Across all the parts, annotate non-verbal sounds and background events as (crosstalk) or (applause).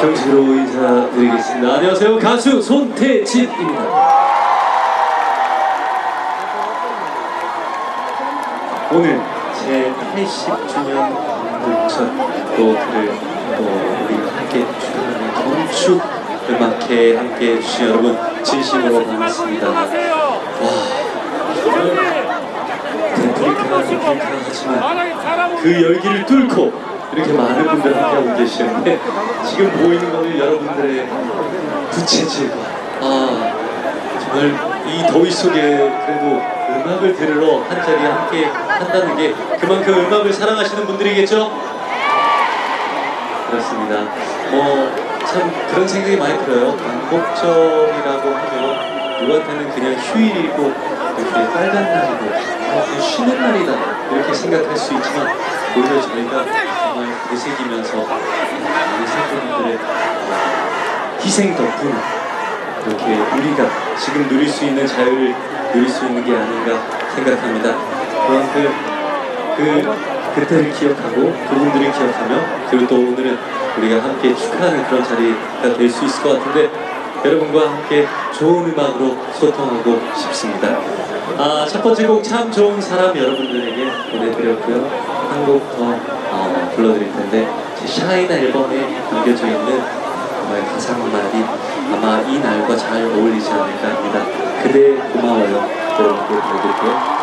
정식으로 인사드리겠습니다. 안녕하세요. 가수 손태진입니다. 오늘 제 80주년 공천 노트를 또 우리가 함께 축하하는 건축 음악회에 함께 해주신 여러분 진심으로 반갑습니다. 와, 정말 데프리카나 데프리카 하지만 그 열기를 뚫고 이렇게 많은 분들 함께하고 계시는데 지금 보이는 거는 여러분들의 부채질과 아 정말 이 더위 속에 그래도 음악을 들으러 한 자리에 함께 한다는 게 그만큼 음악을 사랑하시는 분들이겠죠? 그렇습니다. 뭐 참 그런 생각이 많이 들어요. 광복절이라고 하면 누구한테는 그냥 휴일이고 이렇게 빨간 날이고 아, 쉬는 날이다 이렇게 생각할 수 있지만 오히려 저희가 정말 되새기면서 우리 선배님들의 희생 덕분에 이렇게 우리가 지금 누릴 수 있는 자유를 누릴 수 있는 게 아닌가 생각합니다. 그만큼 그 그때를 기억하고 그분들을 기억하며 그리고 또 오늘은 우리가 함께 축하하는 그런 자리가 될 수 있을 것 같은데 여러분과 함께 좋은 음악으로 소통하고 싶습니다. 아, 첫 번째 곡 참 좋은 사람 여러분들에게 보내드렸고요. 한 곡더 어, 불러드릴 텐데 제 샤인 앨범에 담겨져 있는 정말 가사말이 아마 이 날과 잘 어울리지 않을까 합니다. 그대 고마워요. 여러분께 보내드릴게요.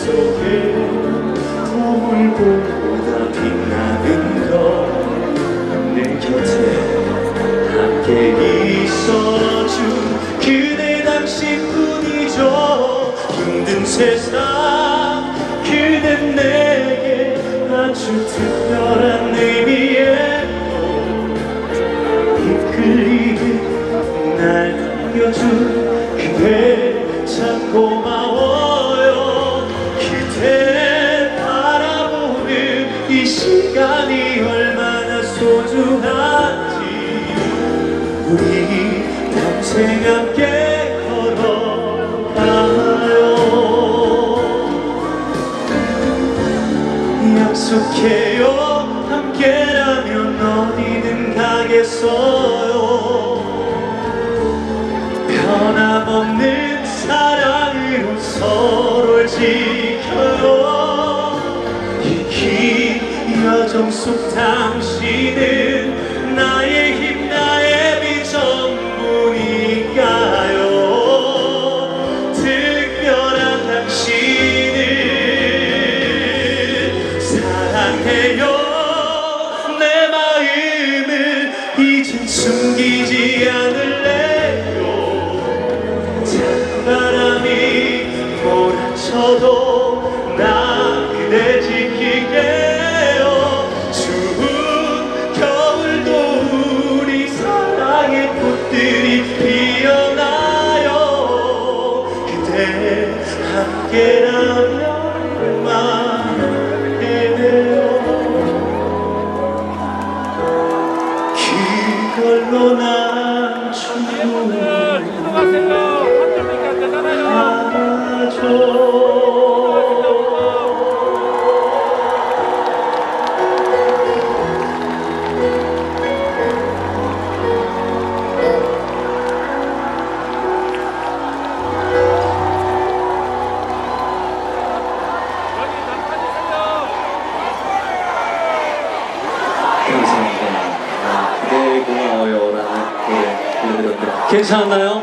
세월 약속해요. 함께라면 어디든 가겠어요. 변함없는 사랑으로 서로를 지켜요. 이 긴 여정 속 당신은 괜찮나요?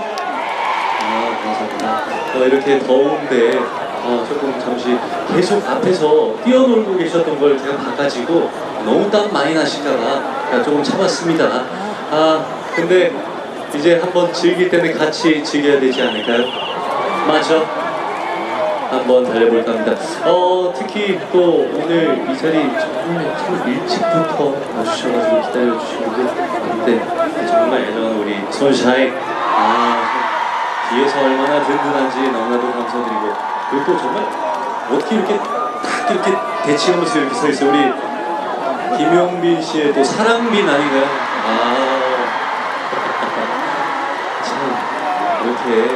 아 감사합니다. 어, 이렇게 더운데 어, 조금 잠시 계속 앞에서 뛰어놀고 계셨던 걸 제가 봐가지고 너무 땀 많이 나실까봐 조금 참았습니다. 아 근데 이제 한번 즐길 때는 같이 즐겨야 되지 않을까요? 맞죠? 한번 달려볼까 합니다. 어, 특히 또 오늘 이 자리 정말 참 일찍부터 와주셔가지고 애정한 우리 손샤이 아, 뒤에서 얼마나 든든한지 너무나도 감사드리고 그리고 또 정말 어떻게 이렇게 딱 이렇게 대치하면서 이렇게 서 있어요. 우리 김용빈 씨의 또 사랑빈 아닌가요? 아, (laughs) 참 이렇게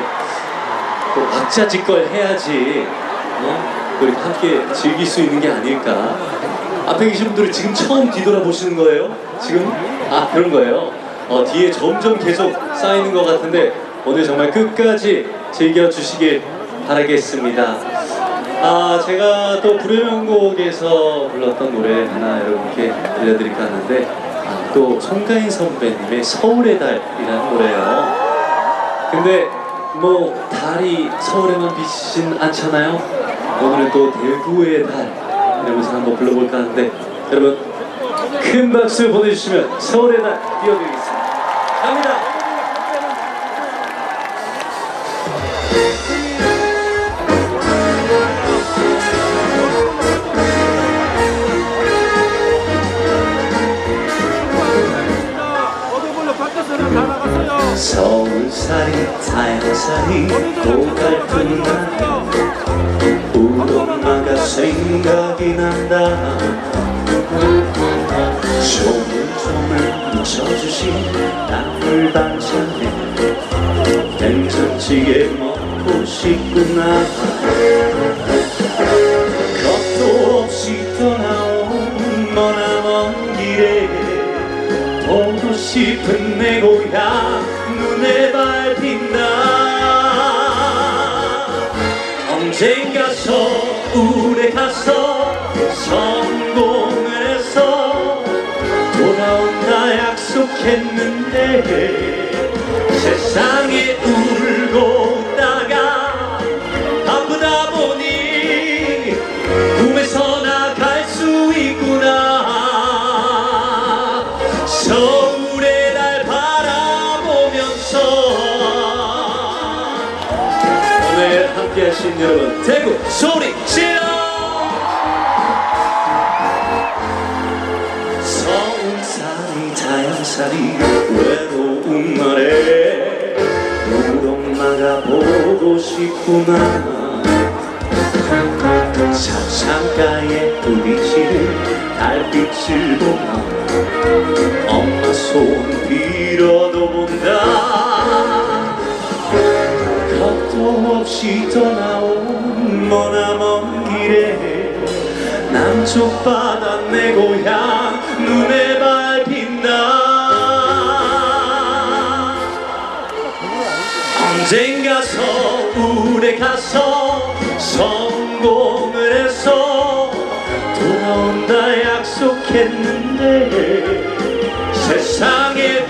또 박자짓걸 해야지 어? 또 이렇게 함께 즐길 수 있는 게 아닐까 앞에 계신 분들은 지금 처음 뒤돌아보시는 거예요? 지금? 아 그런 거예요? 어, 뒤에 점점 계속 쌓이는 것 같은데 오늘 정말 끝까지 즐겨주시길 바라겠습니다 아 제가 또 불의 명곡에서 불렀던 노래 하나 여러분께 들려드릴까 하는데 아, 또 송가인 선배님의 서울의 달이라는 노래예요 근데 뭐 달이 서울에만 비치진 않잖아요. 오늘은 또 대구의 달 이러면서 한번 불러볼까 하는데 여러분 큰 박수 보내주시면 서울의 날 띄워드리겠습니다. 갑니다. 서울살이 타양살이 고갈픈 날 우리 엄마가 생각이 난다. 조물조물 묻혀주신 나물 반찬에 된장찌개 먹고 싶구나. 겁도 없이 떠나온 머나먼 길에 보고 싶은 내 고향 약속했는데 세상에 울고 웃다가 바쁘다 보니 꿈에서 나갈 수 있구나. 서울의 날 바라보면서 오늘 함께 하신 여러분 대구 소리 날에 우리 엄마가 보고 싶구나 차창가에 부딪히는 달빛을 보며 엄마 손 빌어도 본다. 겁도 없이 떠나온 머나 먼 길에 남쪽 바다 내 고향 눈에 언젠가 서울에 가서 성공을 해서 돌아온다 약속했는데 세상에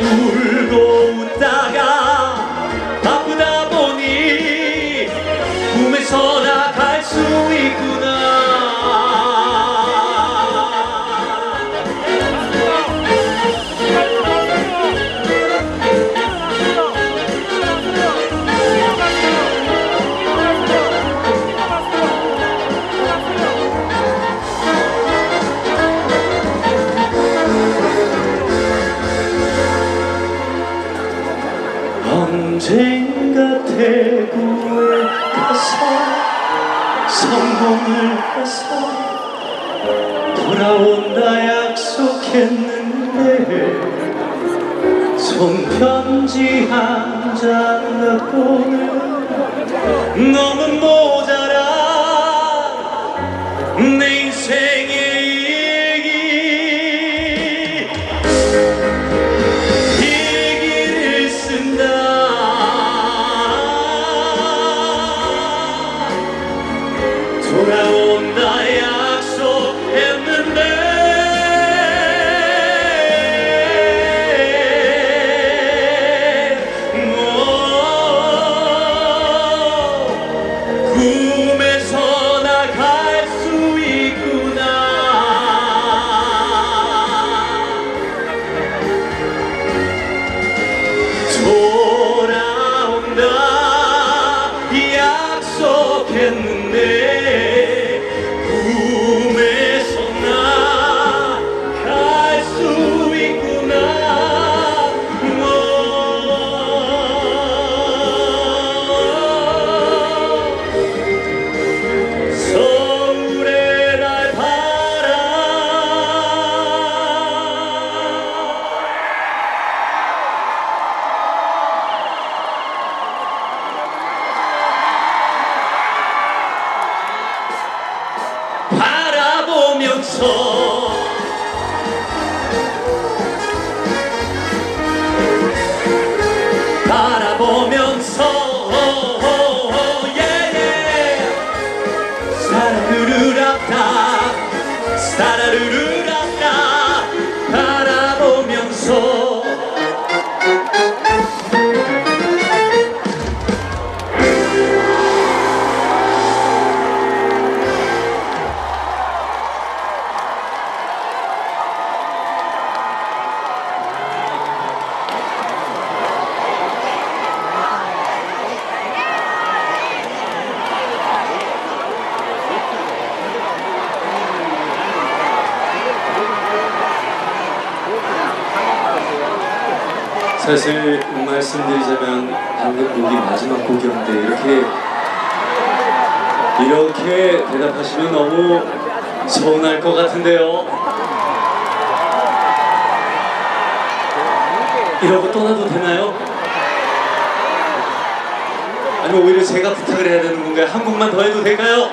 바 이러고 떠나도 되나요? 아니면 오히려 제가 부탁을 해야 되는 건가요? 한 곡만 더 해도 될까요?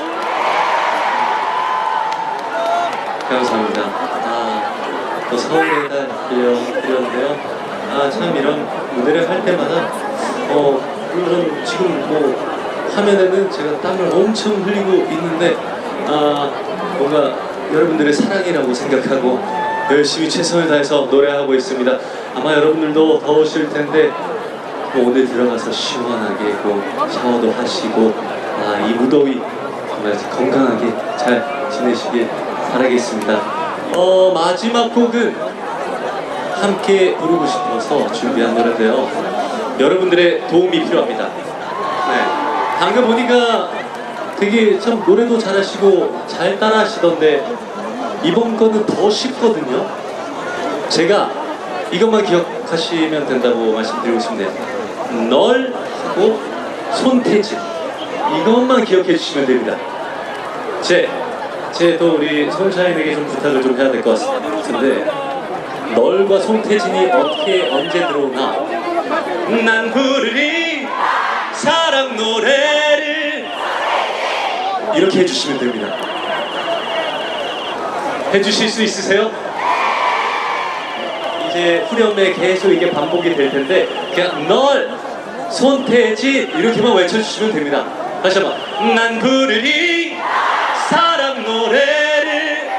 감사합니다. 아, 또 서울에 들려드렸는데요. 아, 참 이런 무대를 할 때마다, 어, 물론 지금 뭐, 화면에는 제가 땀을 엄청 흘리고 있는데, 아, 뭔가 여러분들의 사랑이라고 생각하고 열심히 최선을 다해서 노래하고 있습니다. 아마 여러분들도 더우실 텐데, 뭐 오늘 들어가서 시원하게 뭐 샤워도 하시고, 아, 이 무더위 정말 건강하게 잘 지내시길 바라겠습니다. 어, 마지막 곡은 함께 부르고 싶어서 준비한 노래인데요. 여러분들의 도움이 필요합니다. 네. 방금 보니까 되게 참 노래도 잘하시고 잘 따라 하시던데 이번 거는 더 쉽거든요. 제가 이것만 기억하시면 된다고 말씀드리고 싶네요. 널 하고 손태진 이것만 기억해 주시면 됩니다. 제, 제또 우리 손샤인에게 좀 부탁을 좀 해야 될 것 같은데 널과 손태진이 어떻게 언제 들어오나 난 부르리 사랑 노래를 이렇게 해주시면 됩니다 해주실 수 있으세요? 이제 후렴에 계속 이게 반복이 될 텐데 그냥 널 손태진 이렇게만 외쳐주시면 됩니다 다시 한번 난 부르리 사랑 노래를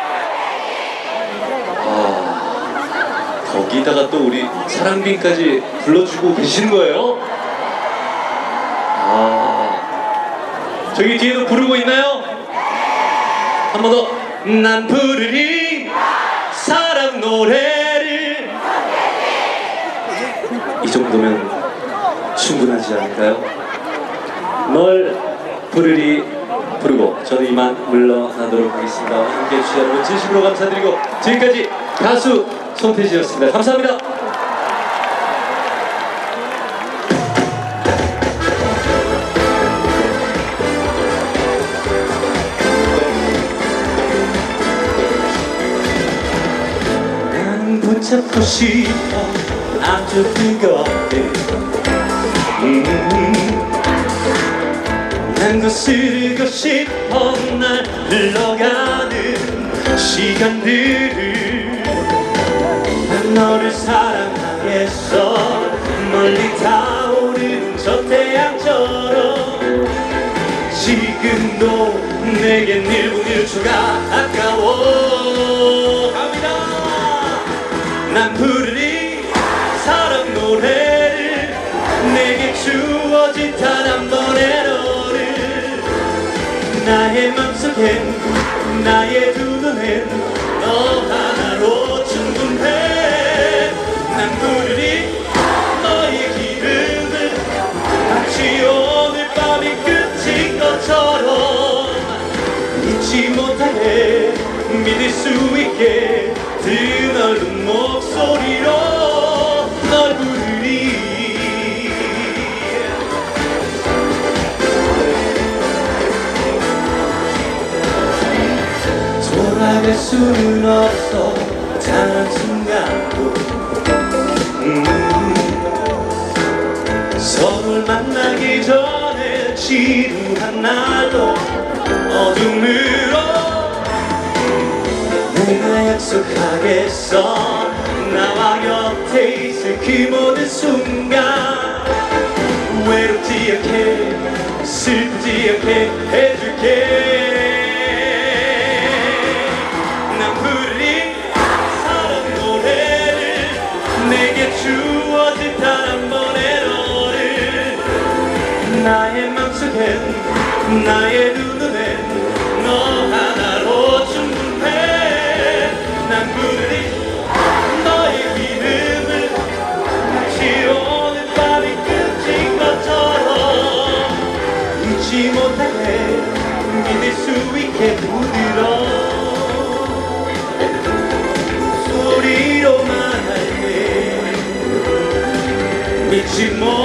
아, 거기다가 또 우리 사랑빈까지 불러주고 계시는 거예요? 아, 저기 뒤에도 부르고 있나요? 한 번 더. 난 부르리 사랑 노래를 이 정도면 충분하지 않을까요? 널 부르리 부르고 저는 이만 물러나도록 하겠습니다. 함께 해 주신 여러분 진심으로 감사드리고 지금까지 가수 손태지였습니다. 감사합니다. 난 붙잡고 싶어 아주 뜨겁게 음. 난 거스르고 싶어 날 흘러가는 시간들을 난 너를 사랑하겠어. 멀리 타오르는 저 태양처럼 지금도 내겐 1분 1초가 아까워 나의 맘속엔 나의 두 눈엔 너 하나로 충분해. 난 부르리 너의 기름을 마치 오늘 밤이 끝인 것처럼. 잊지 못하게 믿을 수 있게 드넓은 목소리로 수는 없어. 단 한순간도. 음, 서로를 만나기 전에 지루한 날도 어둠으로 내가 약속하겠어. 나와 곁에 있을 그 모든 순간. 외롭지 않게 슬프지 않게 해줄게 나의 눈눈엔 너 하나로 충분해. 난 부르리 너의 이름을 마치 오늘 밤이 끝인 것처럼 잊지 못하게 믿을 수 있게 부드러 소리로 말할게 잊지 못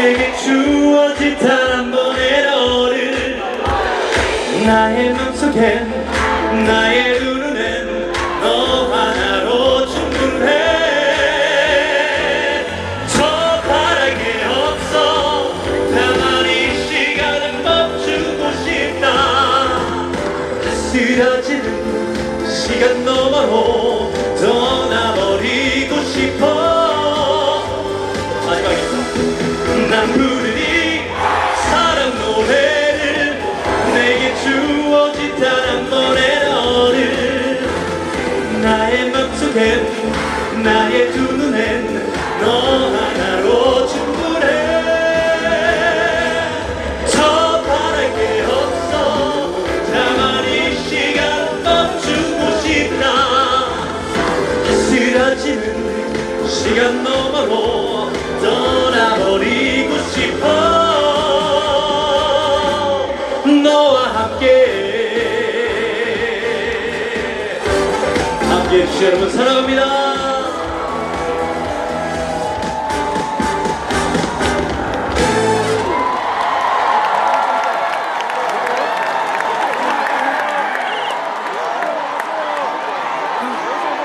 내게 주어진 단한 번의 너를 나의 맘속엔 나의 두 눈엔 너 하나로 충분해. 저 바랄 게 없어. 다만 이 시간 멈추고 싶다. 쓰러지는 시간 너머로 떠나버리고 싶어. 너와 함께. 함께 해주신 여러분 사랑합니다